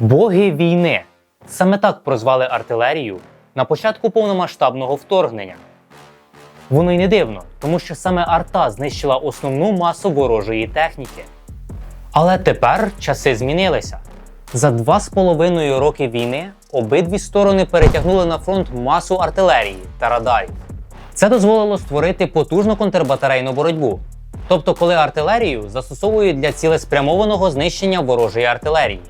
Боги війни. Саме так прозвали артилерію на початку повномасштабного вторгнення. Воно й не дивно, тому що саме арта знищила основну масу ворожої техніки. Але тепер часи змінилися. За два з половиною роки війни обидві сторони перетягнули на фронт масу артилерії та радарів. Це дозволило створити потужну контрбатарейну боротьбу. Тобто, коли артилерію застосовують для цілеспрямованого знищення ворожої артилерії.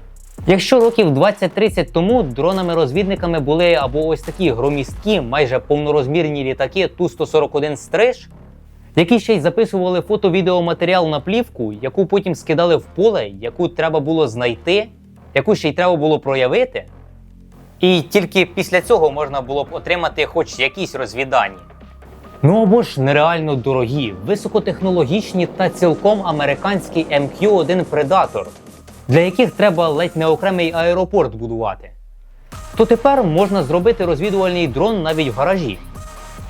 Якщо років 20-30 тому дронами-розвідниками були або ось такі громісткі, майже повнорозмірні літаки Ту-141 Стриж, які ще й записували фото-відеоматеріал на плівку, яку потім скидали в поле, яку треба було знайти, яку ще й треба було проявити. І тільки після цього можна було б отримати хоч якісь розвідання. Ну або ж нереально дорогі, високотехнологічні та цілком американські MQ-1 Predator, для яких треба ледь не окремий аеропорт будувати. То тепер можна зробити розвідувальний дрон навіть в гаражі.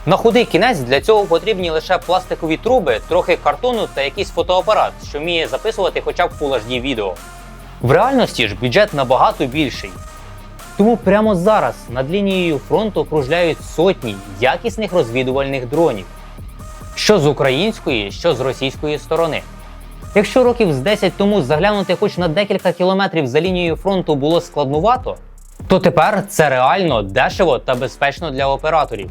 На худий кінець для цього потрібні лише пластикові труби, трохи картону та якийсь фотоапарат, що вміє записувати хоча б Full HD відео. В реальності ж бюджет набагато більший. Тому прямо зараз над лінією фронту кружляють сотні якісних розвідувальних дронів, що з української, що з російської сторони. Якщо років з 10 тому заглянути хоч на декілька кілометрів за лінією фронту було складнувато, то тепер це реально дешево та безпечно для операторів.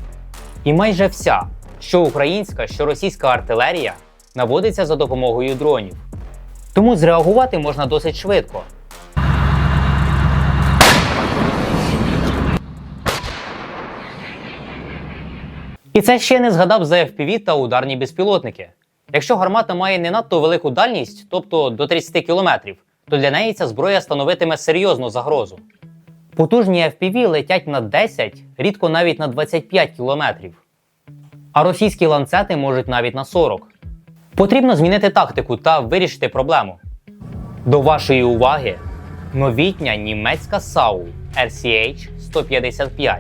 І майже вся, що українська, що російська артилерія, наводиться за допомогою дронів. Тому зреагувати можна досить швидко. І це ще не згадав за FPV та ударні безпілотники. Якщо гармата має не надто велику дальність, тобто до 30 км, то для неї ця зброя становитиме серйозну загрозу. Потужні FPV летять на 10, рідко навіть на 25 км. А російські ланцети можуть навіть на 40. Потрібно змінити тактику та вирішити проблему. До вашої уваги новітня німецька САУ RCH 155.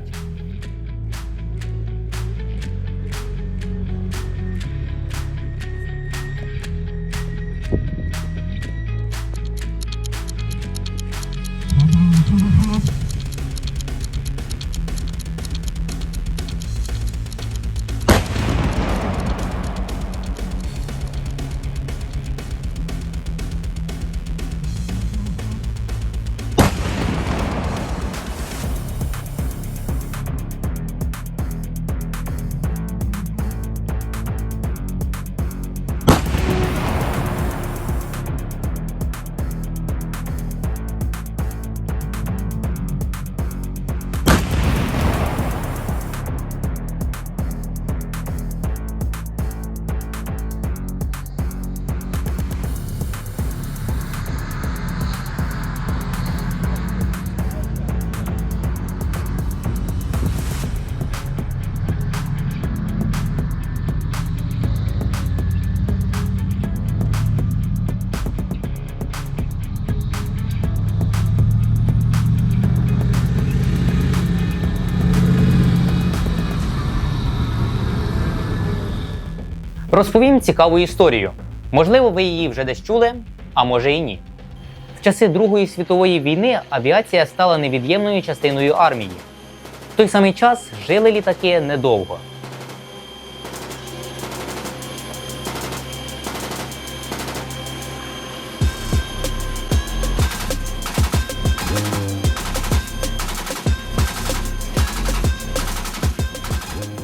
Розповім цікаву історію. Можливо, ви її вже десь чули, а може і ні. В часи Другої світової війни авіація стала невід'ємною частиною армії. В той самий час жили літаки недовго.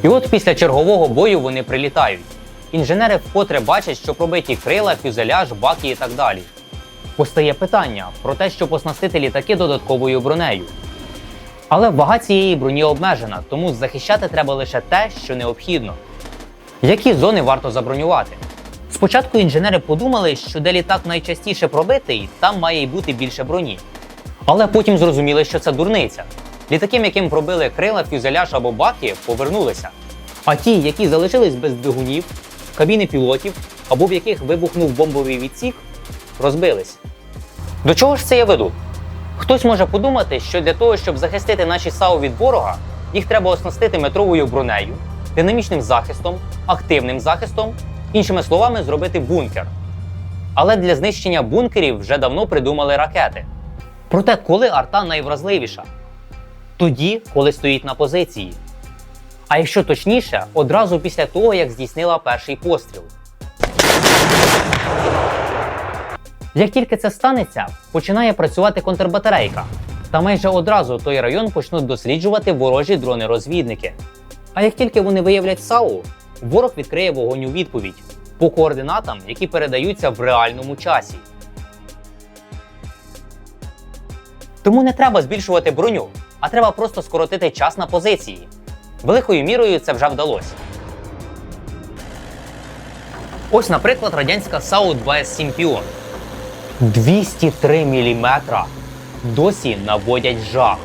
І от після чергового бою вони прилітають. Інженери вкотре бачать, що пробиті крила, фюзеляж, баки і так далі. Постає питання про те, щоб оснастити літаки додатковою бронею. Але вага цієї броні обмежена, тому захищати треба лише те, що необхідно. Які зони варто забронювати? Спочатку інженери подумали, що де літак найчастіше пробитий, там має й бути більше броні. Але потім зрозуміли, що це дурниця. Літаки, яким пробили крила, фюзеляж або баки, повернулися. А ті, які залишились без двигунів, кабіни пілотів або в яких вибухнув бомбовий відсік, розбились. До чого ж це я веду? Хтось може подумати, що для того, щоб захистити наші САУ від ворога, їх треба оснастити метровою бронею, динамічним захистом, активним захистом, іншими словами, зробити бункер. Але для знищення бункерів вже давно придумали ракети. Проте, коли арта найвразливіша? Тоді, коли стоїть на позиції. А якщо точніше, одразу після того, як здійснила перший постріл. Як тільки це станеться, починає працювати контрбатарейка, та майже одразу той район почнуть досліджувати ворожі дрони-розвідники. А як тільки вони виявлять САУ, ворог відкриє вогонь у відповідь по координатам, які передаються в реальному часі. Тому не треба збільшувати броню, а треба просто скоротити час на позиції. Великою мірою це вже вдалося. Ось, наприклад, радянська 2С7 Піон. 203 мм досі наводять жах.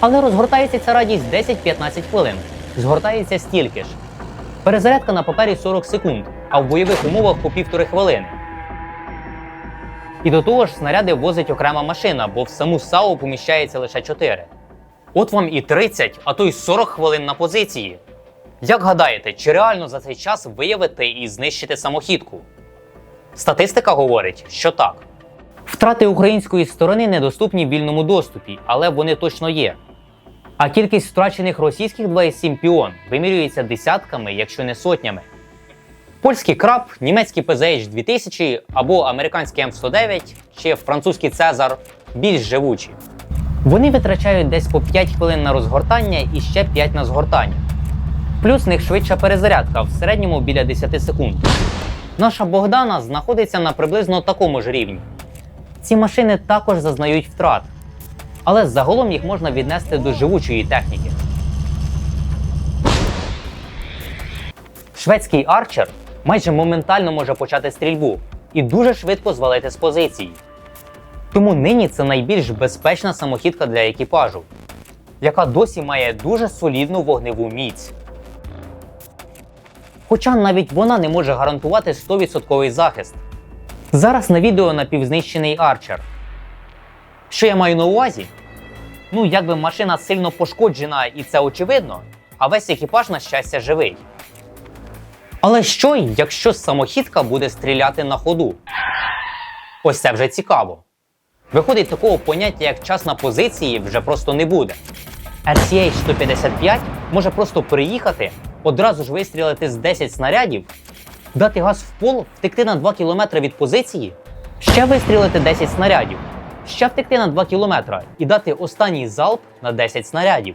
Але розгортається ця радість 10-15 хвилин. Згортається стільки ж. Перезарядка на папері 40 секунд, а в бойових умовах по півтори хвилини. І до того ж, снаряди возить окрема машина, бо в саму САУ поміщається лише 4. От вам і 30, а то й 40 хвилин на позиції. Як гадаєте, чи реально за цей час виявити і знищити самохідку? Статистика говорить, що так. Втрати української сторони недоступні в вільному доступі, але вони точно є. А кількість втрачених російських 27 піон вимірюється десятками, якщо не сотнями. Польський краб, німецький PZH 2000 або американський М109 чи французький Цезар більш живучі. Вони витрачають десь по 5 хвилин на розгортання і ще 5 на згортання. Плюс в них швидша перезарядка в середньому біля 10 секунд. Наша Богдана знаходиться на приблизно такому ж рівні. Ці машини також зазнають втрат, але загалом їх можна віднести до живучої техніки. Шведський арчер майже моментально може почати стрільбу і дуже швидко звалити з позиції. Тому нині це найбільш безпечна самохідка для екіпажу, яка досі має дуже солідну вогневу міць. Хоча навіть вона не може гарантувати 100% захист. Зараз на відео напівзнищений арчер. Що я маю на увазі? Ну, якби машина сильно пошкоджена і це очевидно, а весь екіпаж, на щастя, живий. Але що, якщо самохідка буде стріляти на ходу? Ось це вже цікаво. Виходить, такого поняття, як час на позиції, вже просто не буде. RCH 155 може просто приїхати, одразу ж вистрілити з 10 снарядів, дати газ в пол, втекти на 2 км від позиції, ще вистрілити 10 снарядів, ще втекти на 2 км і дати останній залп на 10 снарядів.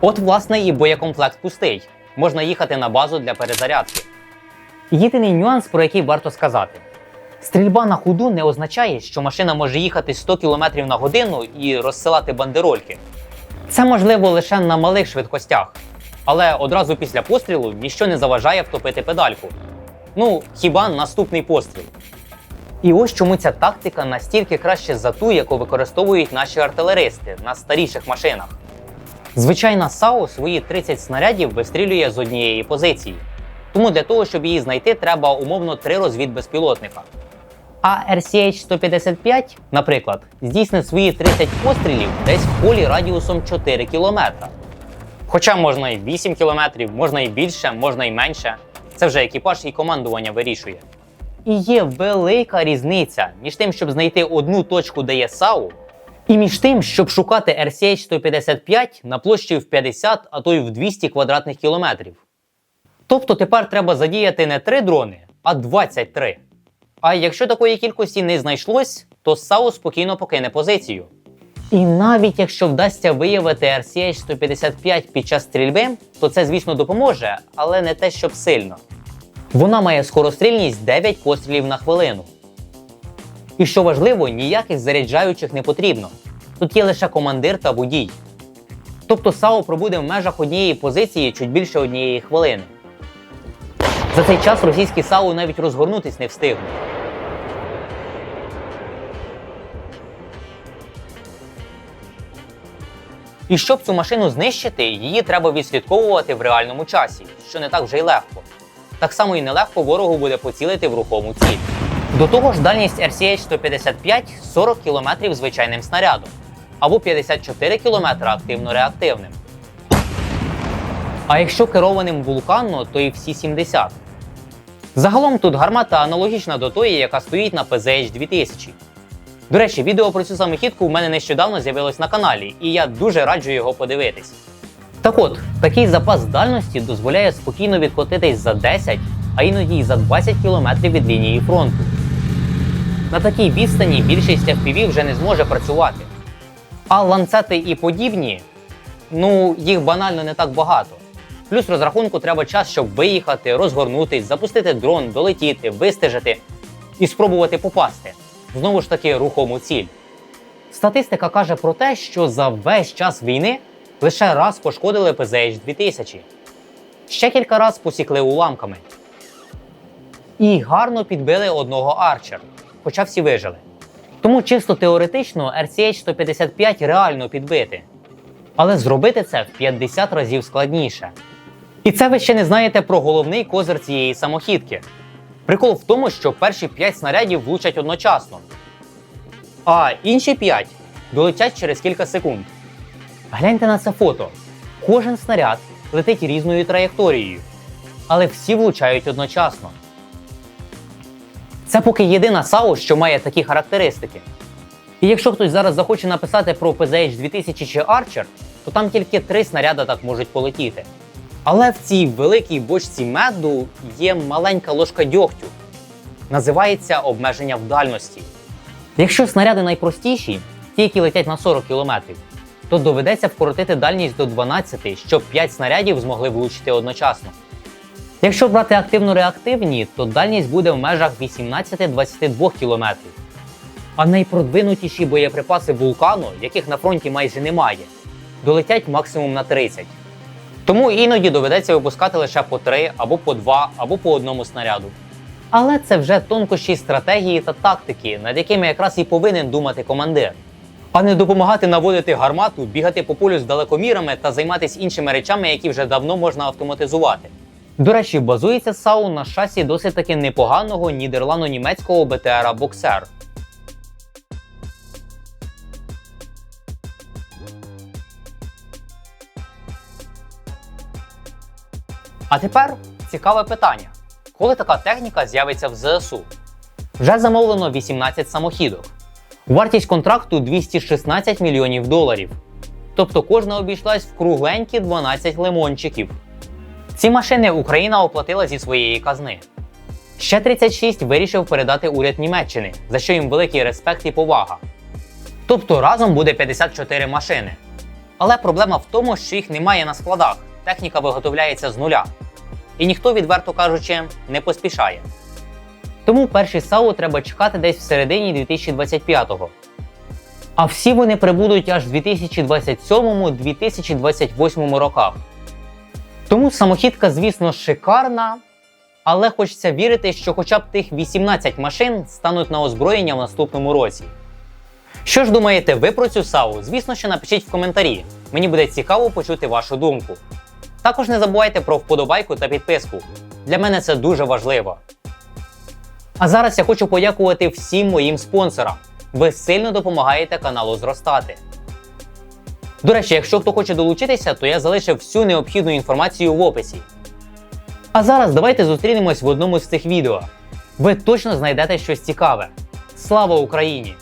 От, власне, і боєкомплект пустий. Можна їхати на базу для перезарядки. Єдиний нюанс, про який варто сказати: стрільба на ходу не означає, що машина може їхати 100 км на годину і розсилати бандерольки. Це можливо лише на малих швидкостях, але одразу після пострілу ніщо не заважає втопити педальку. Ну, хіба наступний постріл. І ось чому ця тактика настільки краще за ту, яку використовують наші артилеристи на старіших машинах. Звичайна САУ свої 30 снарядів вистрілює з однієї позиції. Тому для того, щоб її знайти, треба умовно три розвідбезпілотника. А RCH-155, наприклад, здійснить свої 30 пострілів десь в полі радіусом 4 км. Хоча можна і 8 км, можна і більше, можна і менше. Це вже екіпаж і командування вирішує. І є велика різниця між тим, щоб знайти одну точку, де є САУ, і між тим, щоб шукати RCH-155 на площі в 50, а то й в 200 квадратних кілометрів. Тобто тепер треба задіяти не 3 дрони, а 23. А якщо такої кількості не знайшлось, то САУ спокійно покине позицію. І навіть якщо вдасться виявити RCH-155 під час стрільби, то це, звісно, допоможе, але не те, щоб сильно. Вона має скорострільність 9 пострілів на хвилину. І що важливо, ніяких заряджаючих не потрібно. Тут є лише командир та водій. Тобто САУ пробуде в межах однієї позиції чуть більше однієї хвилини. За цей час російські САУ навіть розгорнутись не встигнуть. І щоб цю машину знищити, її треба відслідковувати в реальному часі, що не так вже й легко. Так само і нелегко ворогу буде поцілити в рухому ціль. До того ж, дальність RCH-155 40 км звичайним снарядом або 54 км активно-реактивним. А якщо керованим вулканно, то і всі 70. Загалом тут гармата аналогічна до тої, яка стоїть на PZH 2000. До речі, відео про цю самохідку в мене нещодавно з'явилось на каналі, і я дуже раджу його подивитись. Так от, такий запас дальності дозволяє спокійно відкотитись за 10, а іноді й за 20 км від лінії фронту. На такій відстані більшість FPV вже не зможе працювати. А ланцети і подібні, ну, їх банально не так багато. Плюс розрахунку треба час, щоб виїхати, розгорнутись, запустити дрон, долетіти, вистежити і спробувати попасти. Знову ж таки, рухому ціль. Статистика каже про те, що за весь час війни лише раз пошкодили PZH 2000. Ще кілька раз посікли уламками. І гарно підбили одного Арчер, хоча всі вижили. Тому чисто теоретично RCH 155 реально підбити. Але зробити це в 50 разів складніше. І це ви ще не знаєте про головний козир цієї самохідки. Прикол в тому, що перші 5 снарядів влучать одночасно, а інші 5 долетять через кілька секунд. Гляньте на це фото. Кожен снаряд летить різною траєкторією, але всі влучають одночасно. Це поки єдина САУ, що має такі характеристики. І якщо хтось зараз захоче написати про PZH 2000 чи Archer, то там тільки три снаряди так можуть полетіти. Але в цій великій бочці меду є маленька ложка дьогтю. Називається обмеження в дальності. Якщо снаряди найпростіші, ті, які летять на 40 км, то доведеться вкоротити дальність до 12, щоб 5 снарядів змогли влучити одночасно. Якщо брати активно-реактивні, то дальність буде в межах 18-22 км. А найпродвинутіші боєприпаси вулкану, яких на фронті майже немає, долетять максимум на 30. Тому іноді доведеться випускати лише по 3 або по 2, або по одному снаряду. Але це вже тонкощі стратегії та тактики, над якими якраз і повинен думати командир. А не допомагати наводити гармату, бігати по полю з далекомірами та займатися іншими речами, які вже давно можна автоматизувати. До речі, базується САУ на шасі досить таки непоганого нідерландо-німецького БТРа Боксер. А тепер цікаве питання: коли така техніка з'явиться в ЗСУ? Вже замовлено 18 самохідок. Вартість контракту 216 мільйонів доларів. Тобто кожна обійшлась в кругленькі 12 лимончиків. Ці машини Україна оплатила зі своєї казни. Ще 36 вирішив передати уряд Німеччини, за що їм великий респект і повага. Тобто разом буде 54 машини. Але проблема в тому, що їх немає на складах, техніка виготовляється з нуля. І ніхто, відверто кажучи, не поспішає. Тому перший САУ треба чекати десь в середині 2025-го. А всі вони прибудуть аж в 2027-2028 роках. Тому самохідка, звісно, шикарна, але хочеться вірити, що хоча б тих 18 машин стануть на озброєння в наступному році. Що ж думаєте ви про цю САУ? Звісно, що напишіть в коментарі. Мені буде цікаво почути вашу думку. Також не забувайте про вподобайку та підписку. Для мене це дуже важливо. А зараз я хочу подякувати всім моїм спонсорам. Ви сильно допомагаєте каналу зростати. До речі, якщо хто хоче долучитися, то я залишив всю необхідну інформацію в описі. А зараз давайте зустрінемось в одному з цих відео. Ви точно знайдете щось цікаве. Слава Україні!